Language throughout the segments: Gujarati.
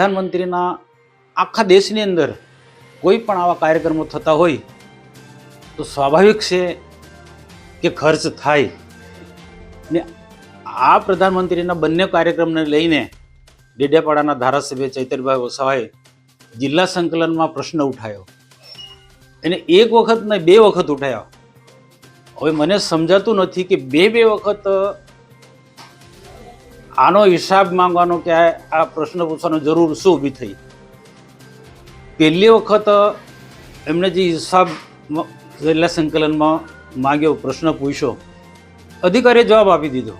પ્રધાનમંત્રીના આખા દેશની અંદર કોઈ પણ આવા કાર્યક્રમો થતા હોય, તો સ્વાભાવિક છે કે ખર્ચ થાય. ને આ પ્રધાનમંત્રીના બંને કાર્યક્રમને લઈને ડેડિયાપાડાના ધારાસભ્ય ચૈતરભાઈ વસાવાએ જિલ્લા સંકલનમાં પ્રશ્ન ઉઠાવ્યો એને એક વખત ને બે વખત ઉઠાયો. હવે મને સમજાતું નથી કે બે બે વખત આનો હિસાબ માંગવાનો કે આ પ્રશ્ન પૂછવાનો જરૂર શું ઊભી થઈ. પહેલી વખત એમણે જે હિસાબ જિલ્લા સંકલનમાં માંગ્યો, પ્રશ્ન પૂછ્યો, અધિકારીએ જવાબ આપી દીધો.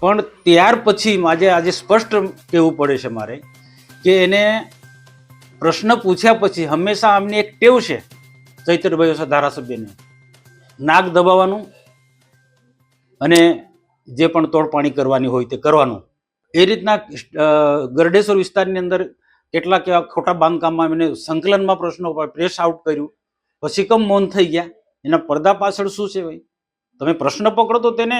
પણ ત્યાર પછી આજે આજે સ્પષ્ટ કહેવું પડે છે મારે કે એને પ્રશ્ન પૂછ્યા પછી હંમેશા આમની એક ટેવ છે ચૈતરભાઈ ધારાસભ્યને. નાક દબાવવાનું અને જે પણ તોડપાણી કરવાની હોય તે કરવાનું. એ રીતના ગરડેશ્વર વિસ્તારની અંદર કેટલાક એવા ખોટા બાંધકામમાં એમને સંકલનમાં પ્રશ્નો પર પ્રેસ આઉટ કર્યું. પછી કમ મૌન થઈ ગયા. એના પડદા પાછળ શું છે ભાઈ? તમે પ્રશ્ન પકડો તો તેને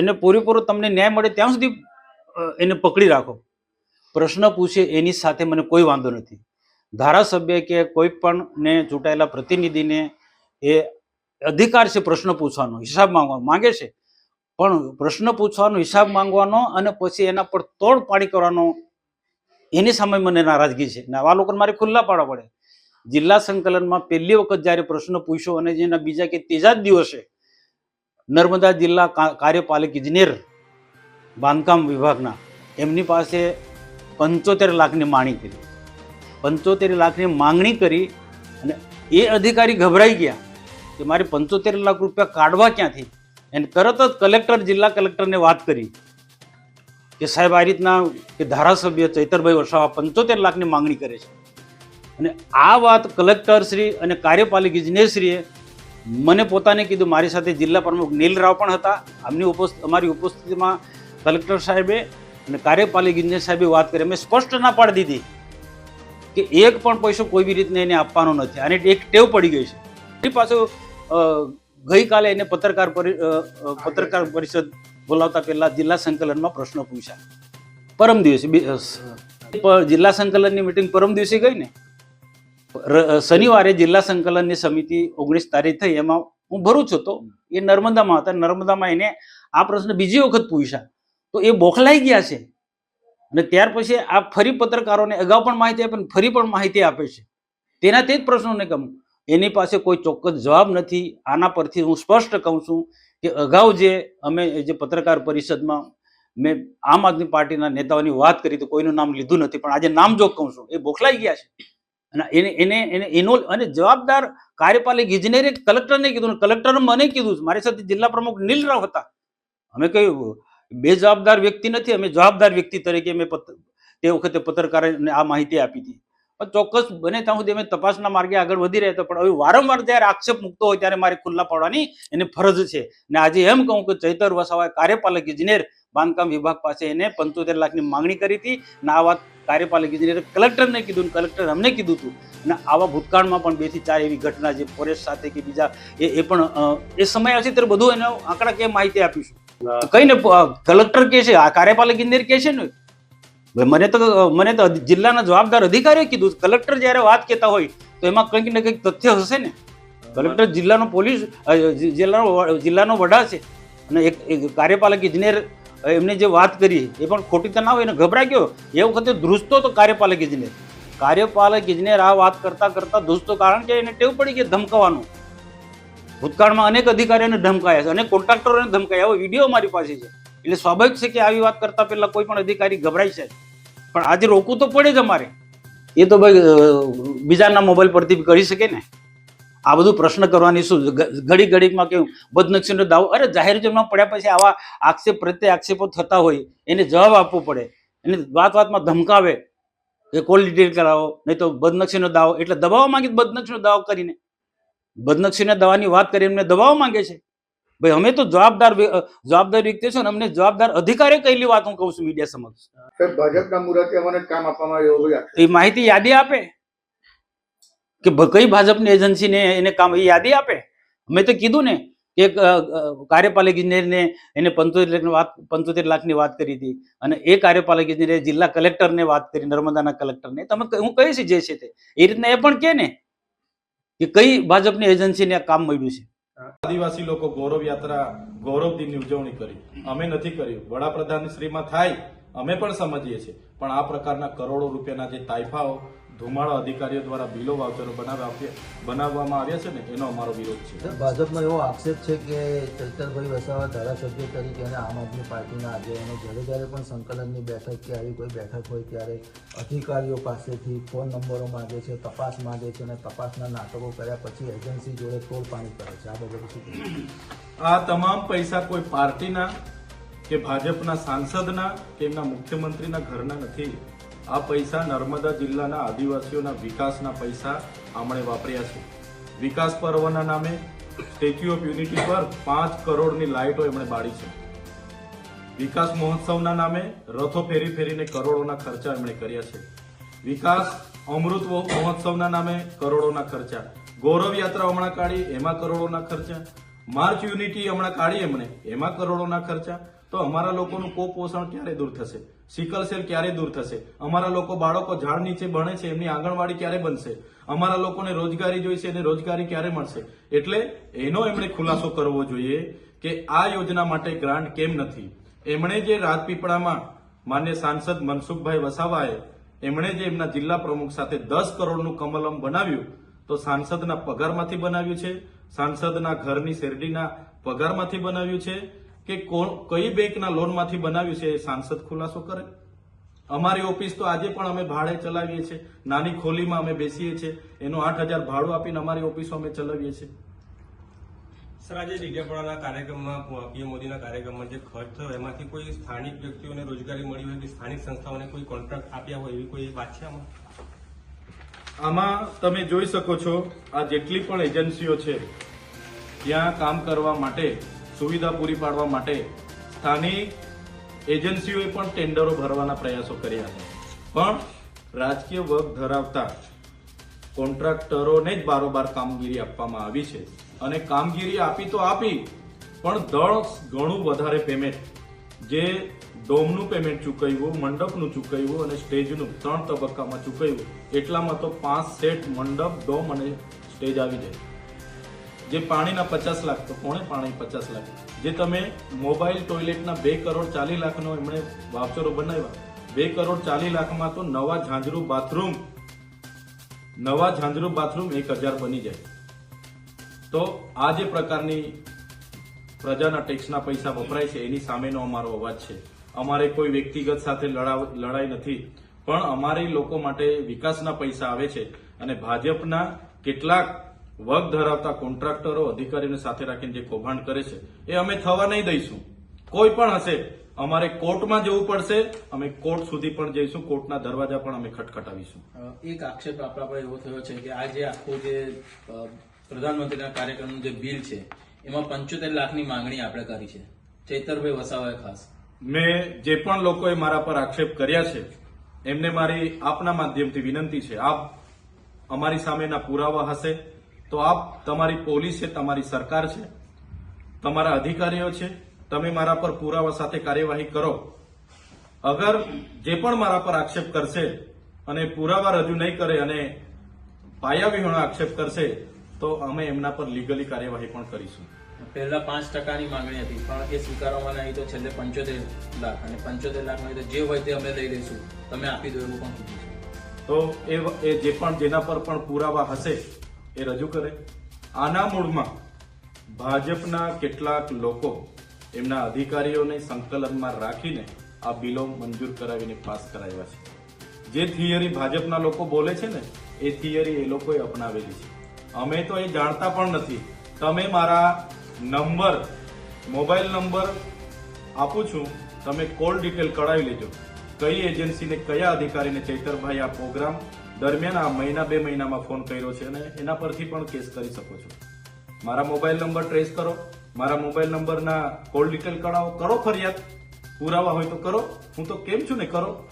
એને પૂરેપૂરો તમને ન્યાય મળે ત્યાં સુધી એને પકડી રાખો. પ્રશ્ન પૂછે એની સાથે મને કોઈ વાંધો નથી. ધારાસભ્ય કે કોઈ પણ ને ચૂંટાયેલા પ્રતિનિધિને એ અધિકાર છે પ્રશ્ન પૂછવાનો. હિસાબ માંગવા માંગે છે. પણ પ્રશ્ન પૂછવાનો હિસાબ માંગવાનો અને પછી એના પર તોડ પાડી કરવાનો, એની સામે મને નારાજગી છે. ને આવા લોકોને મારે ખુલ્લા પાડવા પડે. જિલ્લા સંકલનમાં પહેલી વખત જ્યારે પ્રશ્ન પૂછ્યો અને જેના બીજા કે ત્રીજા જ દિવસે નર્મદા જિલ્લા કાર્યપાલક ઇજનેર બાંધકામ વિભાગના, એમની પાસે પંચોતેર લાખની માણી કરી. પંચોતેર લાખની માંગણી કરી અને એ અધિકારી ગભરાઈ ગયા કે મારે પંચોતેર લાખ રૂપિયા કાઢવા ક્યાંથી? અને તરત જ કલેક્ટર, જિલ્લા કલેક્ટરને વાત કરી કે સાહેબ, આ રીતના કે ધારાસભ્ય ચૈતરભાઈ વસાવા પંચોતેર લાખની માંગણી કરે છે. અને આ વાત કલેક્ટરશ્રી અને કાર્યપાલિક ઇજનેરશ્રીએ મને પોતાને કીધું. મારી સાથે જિલ્લા પ્રમુખ નીલ રાવ પણ હતા. આમની ઉપસ્થિત અમારી ઉપસ્થિતિમાં કલેક્ટર સાહેબે અને કાર્યપાલિક ઇજનેર સાહેબે વાત કરી. અમે સ્પષ્ટ ના પાડી દીધી કે એક પણ પૈસો કોઈ બી રીતને એને આપવાનો નથી. અને એક ટેવ પડી ગઈ છે. એની પાછું ગઈકાલે એને પત્રકાર પત્રકાર પરિષદ બોલાવતા પહેલા જિલ્લા સંકલનમાં પ્રશ્નો પૂછ્યા. પરમ દિવસે જિલ્લા સંકલનની મિટિંગ પરમ દિવસે ગઈ ને? શનિવારે જિલ્લા સંકલનની સમિતિ ઓગણીસ તારીખ થઈ, એમાં હું ભરું છું તો એ નર્મદામાં હતા, નર્મદામાં એને આ પ્રશ્ન બીજી વખત પૂછ્યા. તો એ બોખલાઈ ગયા છે. અને ત્યાર પછી આ ફરી પત્રકારોને અગાઉ પણ માહિતી આપે ફરી પણ માહિતી આપે છે. તેના તે જ પ્રશ્નોને કમ એની પાસે કોઈ ચોક્કસ જવાબ નથી. આના પરથી હું સ્પષ્ટ કહું છું કે અગાઉ જે અમે જે પત્રકાર પરિષદમાં મેં આમ આદમી પાર્ટીના નેતાઓની વાત કરી તો કોઈનું નામ લીધું નથી. પણ આજે નામ જો કહું છું, એ બોખલાઈ ગયા છે. અને એને એને એને, એનો, અને જવાબદાર કાર્યપાલિક ઇજનેરે કલેક્ટરને કીધું કલેક્ટર મને કીધું મારી સાથે જિલ્લા પ્રમુખ નીલ રાવ હતા. અમે કહ્યું બે જવાબદાર વ્યક્તિ નથી. અમે જવાબદાર વ્યક્તિ તરીકે અમે તે વખતે પત્રકારને આ માહિતી આપી હતી. ચોક્કસ બને ત્યાં સુધી અમે તપાસના માર્ગે આગળ વધી રહ્યા હતા. પણ હવે વારંવાર જ્યારે આક્ષેપ મૂકતો હોય ત્યારે મારે ખુલ્લા પાડવાની એને ફરજ છે. ને આજે એમ કહું કે ચૈતર વસાવાએ કાર્યપાલક ઇજનેર બાંધકામ વિભાગ પાસે એને પંચોતેર લાખની માંગણી કરી હતી. અને આ વાત કાર્યપાલક ઇજનેરે કલેક્ટરને કીધું કલેક્ટર અમને કીધું હતું. અને આવા ભૂતકાળમાં પણ બેથી ચાર એવી ઘટના જે ફોરેસ્ટ સાથે કે બીજા એ એ પણ એ સમય હશે ત્યારે બધું એનો આંકડા કે માહિતી આપીશું. કઈને કલેક્ટર કે છે આ કાર્યપાલક ઇજનેર કે છે ને? મને તો મને તો જિલ્લાના જવાબદાર અધિકારીએ કીધું, કલેક્ટર જ્યારે વાત કહેતા હોય, તો એમાં કંઈક ને કંઈક તથ્ય હશે ને? કલેક્ટર જિલ્લાનો પોલીસ જિલ્લાનો જિલ્લાનો વડા છે, અને એક કાર્યપાલક ઇજનેર એમને જે વાત કરી, એ પણ ખોટી તો ના હોય, એને ગભરાઈ ગયો. એ વખતે ધ્રુજતો તો કાર્યપાલક ઇજનેર. કાર્યપાલક ઇજનેર આ વાત કરતા કરતા ધ્રુજતો, કારણ કે એને ટેવ પડી ગઈ ધમકાવાનું. ભૂતકાળમાં અનેક અધિકારીઓને ધમકાયા છે, અનેક કોન્ટ્રાક્ટરોને ધમકાયા. એવો વીડિયો મારી પાસે છે. એટલે સ્વાભાવિક છે કે આવી વાત કરતા પહેલા કોઈ પણ અધિકારી ગભરાય છે. પણ આજે રોકવું તો પડે જ અમારે. એ તો ભાઈ બીજાના મોબાઈલ પરથી કરી શકે ને. આ બધું પ્રશ્ન કરવાની શું ઘડી ઘડીમાં કેવું, બદનક્ષીનો દાવો, અરે જાહેર જમવા પડ્યા પછી આવા આક્ષેપ, પ્રત્યે આક્ષેપો થતા હોય, એને જવાબ આપવો પડે. એને વાત વાતમાં ધમકાવે, કે કોલ ડિટેલ કરાવો, નહીં તો બદનક્ષીનો દાવો, એટલે દબાવવા માંગે બદનક્ષીનો દાવો કરીને. બદનક્ષીના દાવાની વાત કરી એમને દબાવવા માંગે છે. ભાઈ અમે તો જવાબદાર જવાબદાર વ્યક્તિ છે ને અમને જવાબદાર અધિકારી કહેલી વાત હું કહું છું મીડિયા સમક્ષ. ભાજપના મુરતે અમને કામ આપવામાં આવ્યું એ માહિતી યાદી આપે? કે કઈ ભાજપની એજન્સીને એને કામ એ યાદી આપે? મેં તો કીધું ને કે કાર્યપાલક ઇજનેરને એને પંચોતેર લાખની વાત પંચોતેર લાખની વાત કરી હતી. અને એ કાર્યપાલક ઇજનેરે જિલ્લા કલેક્ટરને વાત કરી નર્મદાના કલેક્ટરને. તમે હું કહીશ જે છે તે. એ રીતના એ પણ કે ને કે કઈ ભાજપની એજન્સીને કામ મળ્યું છે? આદિવાસી લોકો ગૌરવ યાત્રા, ગૌરવ દિનની ઉજવણી કરી. અમે નથી કર્યું વડાપ્રધાન શ્રીમાં થાય, અમે પણ સમજીએ છીએ. પણ આ પ્રકારના કરોડો રૂપિયાના જે તાઇફાઓ ધુમાડા અધિકારીઓ દ્વારા બિલો વાઉચરો બનાવવા બનાવવામાં આવ્યા છે ને એનો અમારો વિરોધ છે. ભાજપનો એવો આક્ષેપ છે કે ચૈતરભાઈ વસાવા ધારાસભ્ય તરીકે અને આમ આદમી પાર્ટીના આગેવાનો જ્યારે જ્યારે પણ સંકલનની બેઠક કે આવી કોઈ બેઠક હોય ત્યારે અધિકારીઓ પાસેથી ફોન નંબરો માંગે છે તપાસ માંગે છે અને તપાસના નાટકો કર્યા પછી એજન્સી જોડે તોડપાણી કરે છે. આ બાબતે શું આ તમામ પૈસા કોઈ પાર્ટીના કે ભાજપના સાંસદના કે એમના મુખ્યમંત્રીના ઘરના નથી. આ પૈસા નર્મદા જિલ્લાના આદિવાસીઓના વિકાસના પૈસા આમણે વાપર્યા છે. વિકાસ પર્વના નામે સ્ટેચ્યુ ઓફ યુનિટી પર પાંચ કરોડની લાઇટો એમણે બાળી છે. વિકાસ મહોત્સવના નામે રથો ફેરી ફેરીને કરોડોના ખર્ચા એમણે કર્યા છે. વિકાસ અમૃત મહોત્સવના નામે કરોડોના ખર્ચા. ગૌરવ યાત્રા હમણાં કાઢી, એમાં કરોડોના ખર્ચા. માર્ચ યુનિટી હમણાં કાઢી એમણે, એમાં કરોડોના ખર્ચા. તો અમારા લોકોનું કુપોષણ ક્યારે દૂર થશે? સિકલ સેલ ક્યારે દૂર થશે? અમારા લોકો બાળકો ઝાડ નીચે ભણે છે, એમની આંગણવાડી ક્યારે બનશે? અમારા લોકોને રોજગારી જોઈશે અને રોજગારી ક્યારે મળશે? એટલે એનો એમણે ખુલાસો કરવો જોઈએ કે આ યોજના માટે ગ્રાન્ટ કેમ નથી? એમણે જે રાજપીપળામાં માન્ય સાંસદ મનસુખભાઈ વસાવાએ એમણે જે એમના જિલ્લા પ્રમુખ સાથે દસ કરોડનું કમલમ બનાવ્યું, તો સાંસદના પગારમાંથી બનાવ્યું છે, સાંસદના ઘરની શેરડીના પગારમાંથી બનાવ્યું છે કે કોણ કઈ બેંકના લોનમાંથી બનાવ્યું છે એ સાંસદ ખુલાસો કરે? અમારી ઓફિસ તો આજે પણ અમે ભાડે ચલાવીએ છીએ. નાની ખોલીમાં અમે બેસીએ છીએ. એનું આઠ હજાર ભાડું આપીને અમારી ઓફિસો અમે ચલાવીએ છીએ. સર આજે ડીડેપડાના કાર્યક્રમમાં પીએમ મોદીના કાર્યક્રમમાં જે ખર્ચ થયો એમાંથી કોઈ સ્થાનિક વ્યક્તિઓને રોજગારી મળી હોય કે સ્થાનિક સંસ્થાઓને કોઈ કોન્ટ્રાક્ટ આપ્યા હોય એવી કોઈ વાત છે આમાં? આમાં તમે જોઈ શકો છો આ જેટલી પણ એજન્સીઓ છે ત્યાં કામ કરવા માટે સુવિધા પૂરી પાડવા માટે સ્થાનિક એજન્સીઓએ પણ ટેન્ડરો ભરવાના પ્રયાસો કર્યા છે. પણ રાજકીય વર્ગ ધરાવતા કોન્ટ્રાક્ટરોને જ બારોબાર કામગીરી આપવામાં આવી છે. અને કામગીરી આપી તો આપી, પણ દળ ઘણું વધારે પેમેન્ટ જે ડોમનું પેમેન્ટ ચૂકવ્યું, મંડપનું ચૂકવ્યું અને સ્ટેજનું ત્રણ તબક્કામાં ચૂકવ્યું. એટલામાં તો પાંચ સેટ મંડપ, ડોમ અને સ્ટેજ આવી જાય. જે પાણીના પચાસ લાખ, તો કોણે પાણી પચાસ લાખ? જે તમે મોબાઈલ ટોયલેટના બે કરોડ ચાલીસ લાખનો એમણે વાવચરો બનાવ્યા, બે કરોડ ચાલીસ લાખમાં તો નવા ઝાંઝરું બાથરૂમ, નવા ઝાંઝરું બાથરૂમ એક હજાર બની જાય. તો આ જે પ્રકારની પ્રજાના ટેક્સના પૈસા વપરાય છે, એની સામેનો અમારો અવાજ છે. અમારે કોઈ વ્યક્તિગત સાથે લડાઈ નથી, પણ અમારી લોકો માટે વિકાસના પૈસા આવે છે અને ભાજપના કેટલાક વર્ગ ધરાવતા કોન્ટ્રાક્ટરો અધિકારીઓને સાથે રાખીને જે કૌભાંડ કરે છે એ અમે થવા નહીં દઈશું. કોઈ પણ હશે અમારે કોર્ટમાં જવું પડશે અમે કોર્ટ સુધી પણ જઈશું કોર્ટના દરવાજા પણ અમે ખટખટાવીશું. એક આક્ષેપ આપણા પર એવો થયો છે કે આ જે આખું જે પ્રધાનમંત્રીના કાર્યક્રમનું જે બિલ છે એમાં પંચોતેર લાખની માંગણી આપણે કરી છે. ચૈતરભાઈ વસાવાએ ખાસ. મેં જે પણ લોકોએ મારા પર આક્ષેપ કર્યા છે એમને મારી આપના માધ્યમથી વિનંતી છે આપ અમારી સામેના પુરાવા હશે તો આપ તમારી પોલીસ છે તમારી સરકાર છે તમારા અધિકારીઓ છે તમે મારા પર પુરાવા સાથે કાર્યવાહી કરો. અગર જે પણ મારા પર આક્ષેપ કરશે અને પુરાવા રજૂ નહીં કરે અને પાયાવિહોણો આક્ષેપ કરશે તો અમે એમના પર લીગલી કાર્યવાહી પણ કરીશું. પહેલા પાંચ ટકાની માંગણી હતી પણ એ સ્વીકારવામાં નહીં તો છેલ્લે પંચોતેર લાખ અને પંચોતેર લાખમાં તો જે હોય તે અમે લઈ લઈશું. તમે આપી દો એવું પણ તો એ જે પણ જેના પર પણ પુરાવા હશે એ રજૂ કરે. આના મૂળમાં ભાજપના કેટલાક લોકો એમના અધિકારીઓને સંકલનમાં રાખીને આ બિલો મંજૂર કરાવીને પાસ કરાવ્યા છે. જે થિયરી ભાજપના લોકો બોલે છે ને, એ થિયરી એ લોકોએ અપનાવેલી છે. અમે તો એ જાણતા પણ નથી. તમે મારા નંબર, મોબાઈલ નંબર આપું છું. તમે કોલ ડિટેલ કઢાવી લેજો. કઈ એજન્સીને, કયા અધિકારીને, ચૈતરભાઈ આ પ્રોગ્રામ દરમિયાન આ મહિના બે મહિનામાં ફોન કર્યો છે અને એના પરથી પણ કેસ કરી શકો છો. મારા મોબાઈલ નંબર ટ્રેસ કરો. મારા મોબાઈલ નંબરના કોલ ડિટેલ કઢાવો. કરો ફરિયાદ. પુરાવા હોય તો કરો. હું તો કેમ છું ને કરો?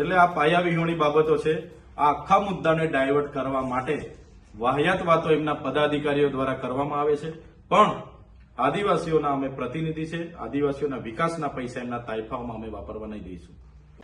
એટલે આ પાયાવિહોણી બાબતો છે. આ આખા મુદ્દાને ડાયવર્ટ કરવા માટે વાહિયાત વાતો એમના પદાધિકારીઓ દ્વારા કરવામાં આવે છે. પણ આદિવાસીઓના અમે પ્રતિનિધિ છે. આદિવાસીઓના વિકાસના પૈસા એમના તાઇફાઓમાં અમે વાપરવા નહીં દઈશું.